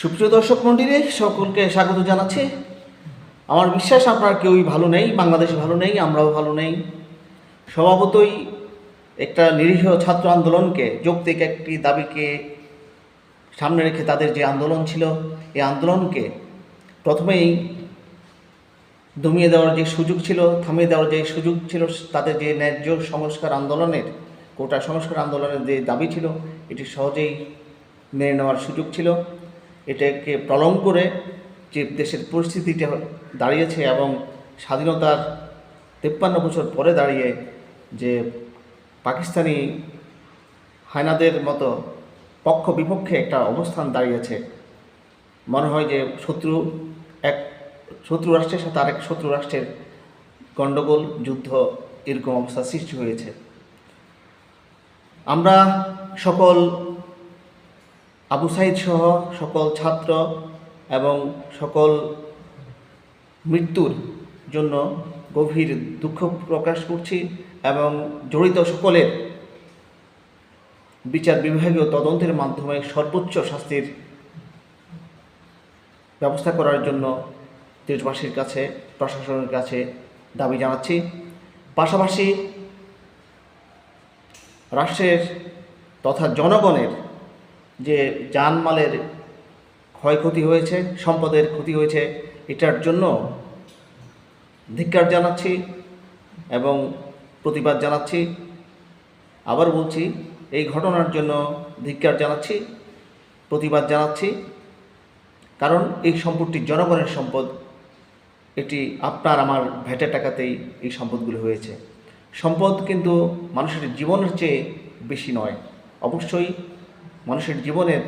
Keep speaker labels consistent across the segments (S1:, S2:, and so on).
S1: সুপ্রিয় দর্শক মন্ডলী, সকলকে স্বাগত জানাচ্ছি। আমার বিশ্বাস আপনার কেউই ভালো নেই, বাংলাদেশ ভালো নেই, আমরাও ভালো নেই। স্বভাবতই একটা নিরীহ ছাত্র আন্দোলনকে, যৌক্তিক একটি দাবিকে সামনে রেখে তাদের যে আন্দোলন ছিল, এই আন্দোলনকে প্রথমেই দমিয়ে দেওয়ার যে সুযোগ ছিল, থামিয়ে দেওয়ার যে সুযোগ ছিল তাদের যে ন্যায্য সংস্কার আন্দোলনের, কোটা সংস্কার আন্দোলনের যে দাবি ছিল, এটি সহজেই মেনে নেওয়ার সুযোগ ছিল। এটাকে প্রলং করে যে দেশের পরিস্থিতিটা দাঁড়িয়েছে এবং স্বাধীনতার তেপ্পান্ন বছর পরে দাঁড়িয়ে যে পাকিস্তানি হায়নাদের মতো পক্ষ বিপক্ষে একটা অবস্থান দাঁড়িয়েছে। মনে হয় যে শত্রু এক, শত্রু রাষ্ট্রের সাথে আরেক শত্রু রাষ্ট্রের গণ্ডগোল যুদ্ধ এরকম অবস্থা সৃষ্টি হয়েছে। আমরা সকল আবু সাইদ সহ সকল ছাত্র এবং সকল মৃত্যুর জন্য গভীর দুঃখ প্রকাশ করছি এবং জড়িত সকলের বিচার বিভাগীয় তদন্তের মাধ্যমে সর্বোচ্চ শাস্তির ব্যবস্থা করার জন্য দেশবাসীর কাছে, প্রশাসনের কাছে দাবি জানাচ্ছি। পাশাপাশি রাষ্ট্রের তথা জনগণের যে জানমালের ক্ষয়ক্ষতি হয়েছে, সম্পদের ক্ষতি হয়েছে, এটার জন্য ধিক্কার জানাচ্ছি এবং প্রতিবাদ জানাচ্ছি। আবার বলছি, এই ঘটনার জন্য ধিক্কার জানাচ্ছি, প্রতিবাদ জানাচ্ছি, কারণ এই সম্পদটি জনগণের সম্পদ। এটি আপনার, আমার ভ্যাটের টাকাতেই এই সম্পদগুলো হয়েছে। সম্পদ কিন্তু মানুষের জীবনের চেয়ে বেশি নয়। অবশ্যই মানুষের জীবনের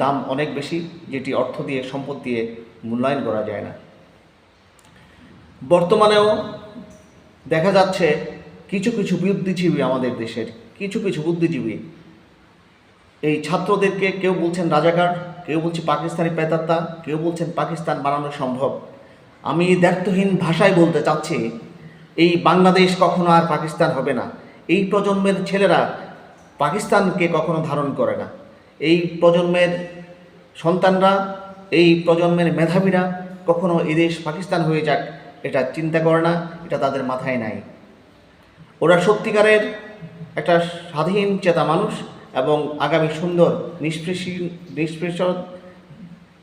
S1: দাম অনেক বেশি, যেটি অর্থ দিয়ে, সম্পদ দিয়ে মূল্যায়ন করা যায় না। বর্তমানেও দেখা যাচ্ছে কিছু কিছু বুদ্ধিজীবী আমাদের দেশের, কিছু কিছু বুদ্ধিজীবী। এই ছাত্রদেরকে কেউ বলছেন রাজাকার, কেউ বলছে পাকিস্তানি পেতাত্তা কেউ বলছেন পাকিস্তান বানানো সম্ভব। আমি দ্ব্যর্থহীন ভাষায় বলতে চাচ্ছি, এই বাংলাদেশ কখনো আর পাকিস্তান হবে না। এই প্রজন্মের ছেলেরা পাকিস্তানকে কখনো ধারণ করে না। এই প্রজন্মের সন্তানরা, এই প্রজন্মের মেধাবীরা কখনো এই দেশ পাকিস্তান হয়ে যাক এটা চিন্তা করে না, এটা তাদের মাথায় নাই। ওরা সত্যিকারের একটা স্বাধীন, চেতা মানুষ এবং আগামী সুন্দর, নিষ্পৃষী নিষ্পৃষ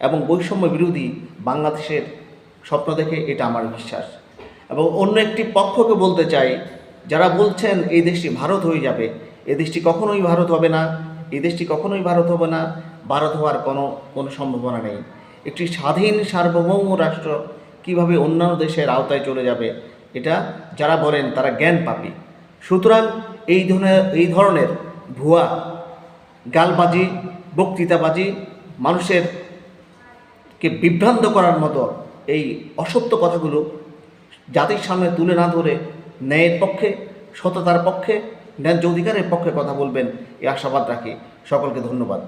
S1: এবং বৈষম্য বিরোধী বাংলাদেশের স্বপ্ন দেখে এটা আমার বিশ্বাস। এবং অন্য একটি পক্ষকে বলতে চাই, যারা বলছেন এই দেশটি ভারত হয়ে যাবে এই দেশটি কখনোই ভারত হবে না, এ দেশটি কখনোই ভারত হবে না, ভারত হওয়ার কোনো কোনো সম্ভাবনা নেই। একটি স্বাধীন সার্বভৌম রাষ্ট্র কীভাবে অন্যান্য দেশের আওতায় চলে যাবে, এটা যারা বলেন তারা জ্ঞান পাপি। সুতরাং এই ধরনের এই ধরনের ভুয়া গালবাজি, বক্তৃতাবাজি মানুষের কে বিভ্রান্ত করার মতো এই অসত্য কথাগুলো জাতির সামনে তুলে না ধরে ন্যায়ের পক্ষে, সততার পক্ষে ন্যায্য অধিকারের পক্ষে কথা বলবেন এই আশাবাদ রাখি। সকলকে ধন্যবাদ।